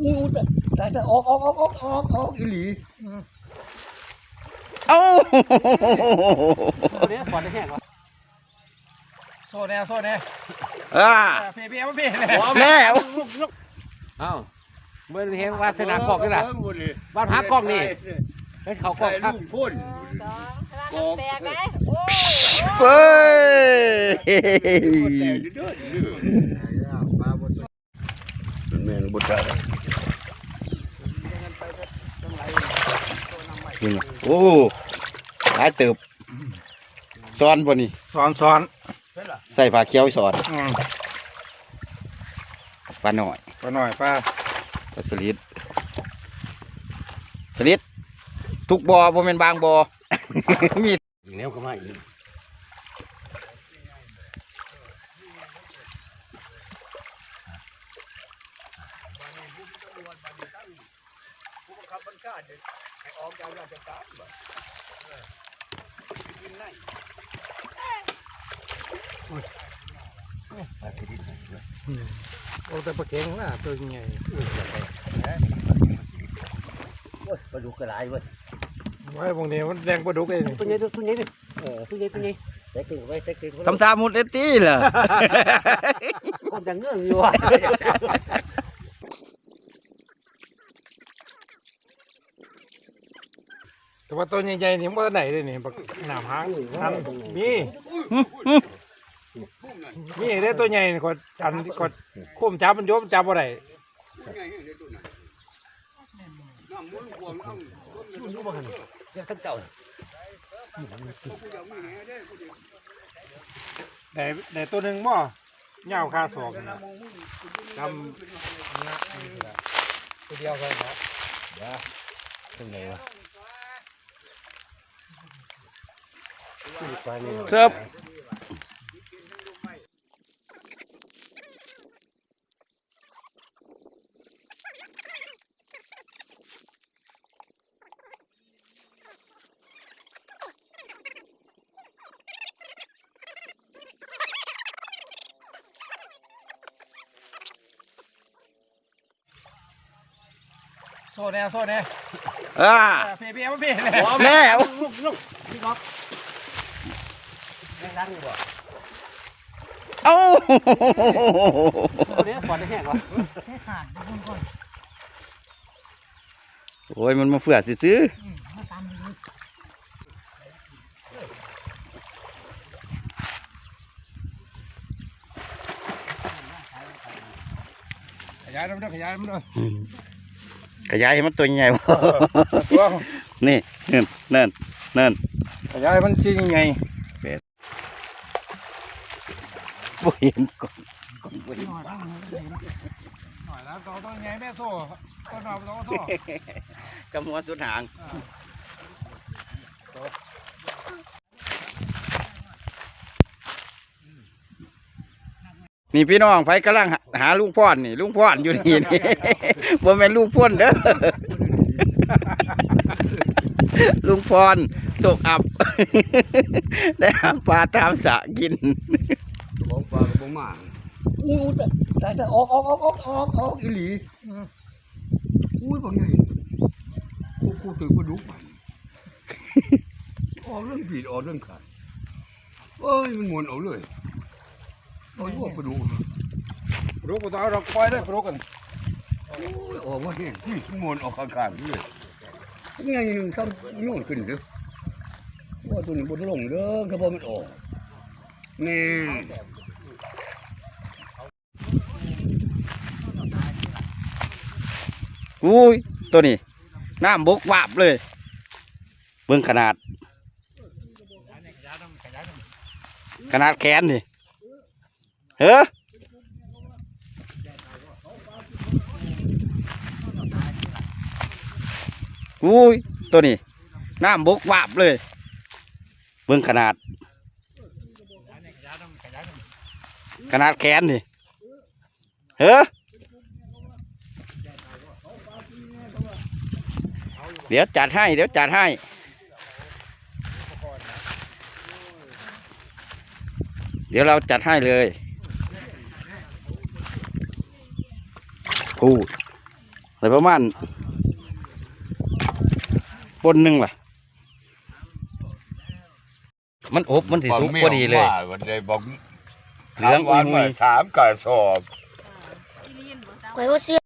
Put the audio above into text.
อู้แต่แต่แต่ออกออกออกออกออกออกอีหลีเอ้าเนี้ยสอนได้แค่วะโซ่แน่โซ่แน่อ่าเพียเพียเพียแม่ลูกลูกเอ้าเมื่อเห็นวาสนากล้องนี่แหละวาดหากล้องนี่ให้เขากล้องครับพ่นสองกำลังแตกนะโอ้ยเฮ้ย แม่งบุตรโอ้หลายเติบซ้อนบ่นี่สอนสอนใส่ผ้าเขียวสอนอืมปลาหน่อยไปหน่อยป้าปลาสลิดสลิดทุกบ่อบ่แม่นบางบ่อมีอีกแล้วก็มาอีก โอ้แต่ปลาเข็งน่ะตัวใหญ่ปลาดุกกระไรเว้ยไว้พวกนี้มันแดงปลาดุกเองตัวใหญ่ตัวใหญ่ดิเออตัวใหญ่ตัวใหญ่ใส่ตึงไว้ใส่ตึงทำตามุดเอตี้เหรอคนจะเงื่อนอยู่อะ แต่ว่าตัวใหญ่ๆนี่มันไหนเลยนี่ปลาหนามหางอันมีมีได้ตัวใหญ่นี่กดอันกดคุ้มจับมันโยมจับอะไรยังทั้งเก่าได้ได้ตัวหนึ่งบ่เหงาคาศอกนะจำตัวเดียวกันนะตรงไหนวะปลาเนี่ย เสิร์ฟโซ่แน่โซ่แน่อ่าเพียเพียเพียแม่ลูกลูกพี่ก๊อฟยัง ดังอยู่บ่เอ้าตัวเนี้ยสอนได้แค่วะแค่ขาดดูก่อนโอ้ยมันมาเฟื่อซื้ออืมมาตามดูขยายมันด้วยขยายมันด้วยๆอืมขยายให้มันตัวใหญ่บ่ตัวนี่นั่นนั่นนั่นขยายมันชิ้นใหญ่ บ่เห็นก่อนก่อนบ่เห็นหน่อยบ้างเลยนะหน่อยแล้วตัวตัวใหญ่แม่โซ่ตัวหนอบตัวโซ่กำหัวสุดหางนี่พี่น้องไผกำลังหาหาลุงพ่อนนี่ลุงพ่อนอยู่นี่นี่บ่แม่นลุงพ่นเด้อลุงพรตกอับ ได้หาปลาตามสระกิน ของปลาบ่มาอู้แต่แต่แต่ออกออกออกออกออกออกอีหลีอุ้ยบางไงกูกูถือปลาดุกมันออกเรื่องผิดออกเรื่องขาดเอ้ยมันมวนเอาเลยเอาอยู่ว่าปลาดุกปลุกกูต้องเอาดอกปล่อยด้วยปลุกกันโอ้ยออกมาเนี่ยที่มันมวนออกข้างๆเลยไงหนึ่งซ้ำโยนขึ้นเด้อว่าตัวนี้บนลงเด้อเขาบอกมันออกแนี่อุ้ยตัวนี้น้ำบกวาบเลย เบิ่งขนาด ขนาดแขนนี่เฮ้ออุ้ยตัวนี้น้ำบกวาบเลย เบิ่งขนาด ขนาดแขนนี่เฮ้อเดี๋ยวจัดให้ เดี๋ยวจัดให้ เดี๋ยวเราจัดให้เลยกูได้ประมาณปนหนึ่งล่ะ มันอบมันสิสุกพอดีเลย บอก เหลืองอุ้ยๆสามกระสอบที่นี่บ่ข่อยบ่เชื่อ